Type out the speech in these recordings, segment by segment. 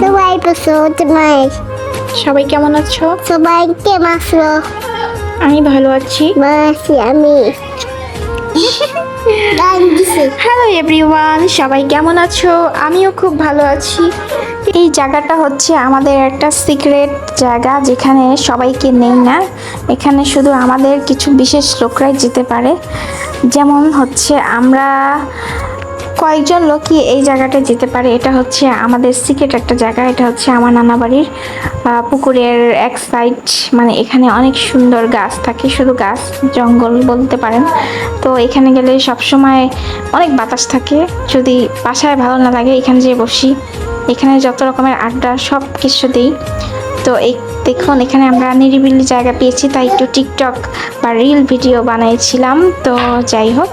সবাই বসো তোমার সবাই কেমন আছো? সবাই কেমন আছো? আমি ভালো আছি। মাসি আমি। হ্যালো এভরিওয়ান সবাই কেমন আছো? আমিও খুব ভালো আছি। এই জায়গাটা হচ্ছে আমাদের একটা সিক্রেট জায়গা যেখানে সবাইকে নেই না। এখানে শুধু আমাদের কিছু বিশেষ লোকরাই যেতে পারে। যেমন হচ্ছে আমরা কয়েকজন লোকই এই জায়গাটা যেতে পারে। এটা হচ্ছে আমাদের সিক্রেট একটা জায়গা। এটা হচ্ছে আমার নানা বাড়ির পুকুরের এক সাইড মানে এখানে অনেক সুন্দর গাছ থাকে, শুধু গাছ, জঙ্গল বলতে পারেন। তো এখানে গেলে সবসময় অনেক বাতাস থাকে। যদি বাসায় ভালো না লাগে, এখানে যে বসি। এখানে যত রকমের আড্ডা সব কিছু দিই। তো এই দেখুন, এখানে আমরা নিরিবিলি জায়গা পেয়েছি, তাই একটু টিকটক বা রিল ভিডিও বানাইছিলাম। তো যাই হোক,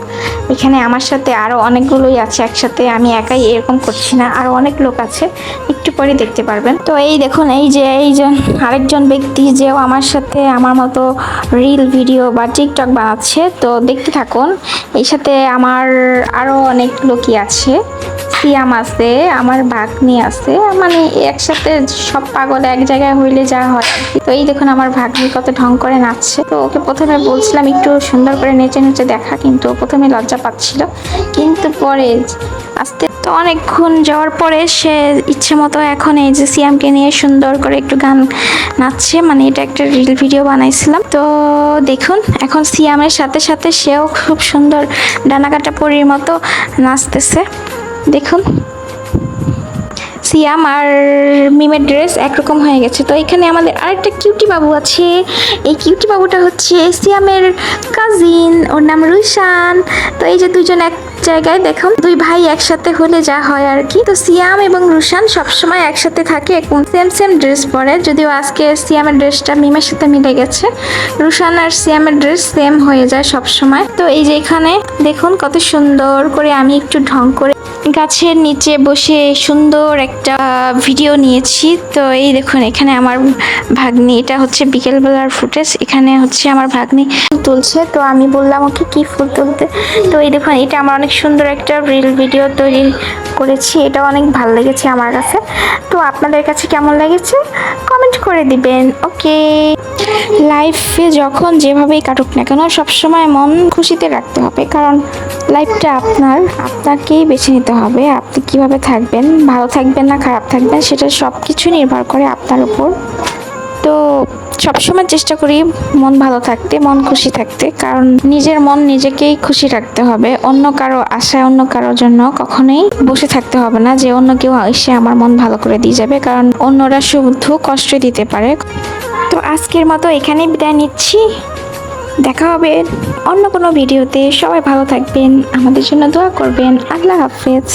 এখানে আমার সাথে আরও অনেকগুলোই আছে একসাথে, আমি একাই এরকম করছি না আরও অনেক লোক আছে, একটু পরে দেখতে পারবেন। তো এই দেখুন, এই যে এইজন আরেকজন ব্যক্তি যেও আমার সাথে আমার মতো রিল ভিডিও বা টিকটক বানাচ্ছে। তো দেখতে থাকুন এই সাথে আমার আরও অনেক লোকই আছে। সিয়াম আছে, আমার ভাগ্নি আছে মানে একসাথে সব পাগল এক জায়গায় হইলে যা হয় তো এই দেখুন আমার ভাগ্নি কত ঢং করে নাচছে। তো ওকে প্রথমে বলছিলাম একটু সুন্দর করে নেচে নেচে দেখা, কিন্তু প্রথমে লজ্জা পাচ্ছিল। কিন্তু পরে আস্তে তো অনেকক্ষণ যাওয়ার পরে সে ইচ্ছে মতো এখন এই যে সিয়ামকে নিয়ে সুন্দর করে একটু গান নাচছে মানে এটা একটা রিল ভিডিও বানাইছিলাম। তো দেখুন, এখন সিয়ামের সাথে সাথে সেও খুব সুন্দর ডানাকাটা পরির মতো নাচতেছে। দেখুন। সিয়াম আর মিমের ড্রেস একরকম হয়ে গেছে। তো এখানে আমাদের আরেকটা কিউটি বাবু আছে। এই কিউটি বাবুটা হচ্ছে সিয়ামের কাজিন ওর নাম রুইশান। তো এই যে দুজন এক জায়গায়, দেখুন, দুই ভাই একসাথে হলে যা হয় আর কি। তো সিয়াম এবং রুশান সবসময় একসাথে থাকে সেম সেম ড্রেস পরে। যদিও আজকে সিয়ামের ড্রেসটা মিমের সাথে মিলে গেছে। রুশান আর সিয়ামের ড্রেস সেম হয়ে যায় সবসময়। তো এই যে এখানে, দেখুন, কত সুন্দর করে আমি একটু ঢং করে গাছের নিচে বসে সুন্দর একটা ভিডিও নিয়েছি। তো এই দেখুন, এখানে আমার ভাগ্নি, এটা হচ্ছে বিকেলবেলার ফুটেজ। এখানে হচ্ছে আমার ভাগ্নি তুলছে। তো আমি বললাম, ওকে, কি ফুল তুলতে? তো এই দেখুন, এটা আমার অনেক সুন্দর একটা রিল ভিডিও তৈরি করেছি। এটা অনেক ভালো লেগেছে আমার কাছে। তো আপনাদের কাছে কেমন লেগেছে? কমেন্ট করে দিবেন। ওকে। লাইফে যখন যেভাবেই কাটুক না কেন, সবসময় মন খুশিতে রাখতে হবে। কারণ লাইফটা আপনার, আপনাকেই বেছে নিতে হবে। আপনি কীভাবে থাকবেন, ভালো থাকবেন না খারাপ থাকবেন, সেটা সব কিছু নির্ভর করে আপনার উপর। তো সবসময় চেষ্টা করি মন ভালো থাকতে, মন খুশি থাকতে। কারণ নিজের মন নিজেকেই খুশি রাখতে হবে। অন্য কারও আশায় অন্য কারোর জন্য কখনোই বসে থাকতে হবে না যে অন্য কেউ এসে আমার মন ভালো করে দিয়ে যাবে। কারণ অন্যরা শুধু কষ্ট দিতে পারে। আজকের মতো এখানেই বিদায় নিচ্ছি। দেখা হবে অন্য কোনো ভিডিওতে। সবাই ভালো থাকবেন। আমাদের জন্য দোয়া করবেন। আল্লাহ হাফেজ।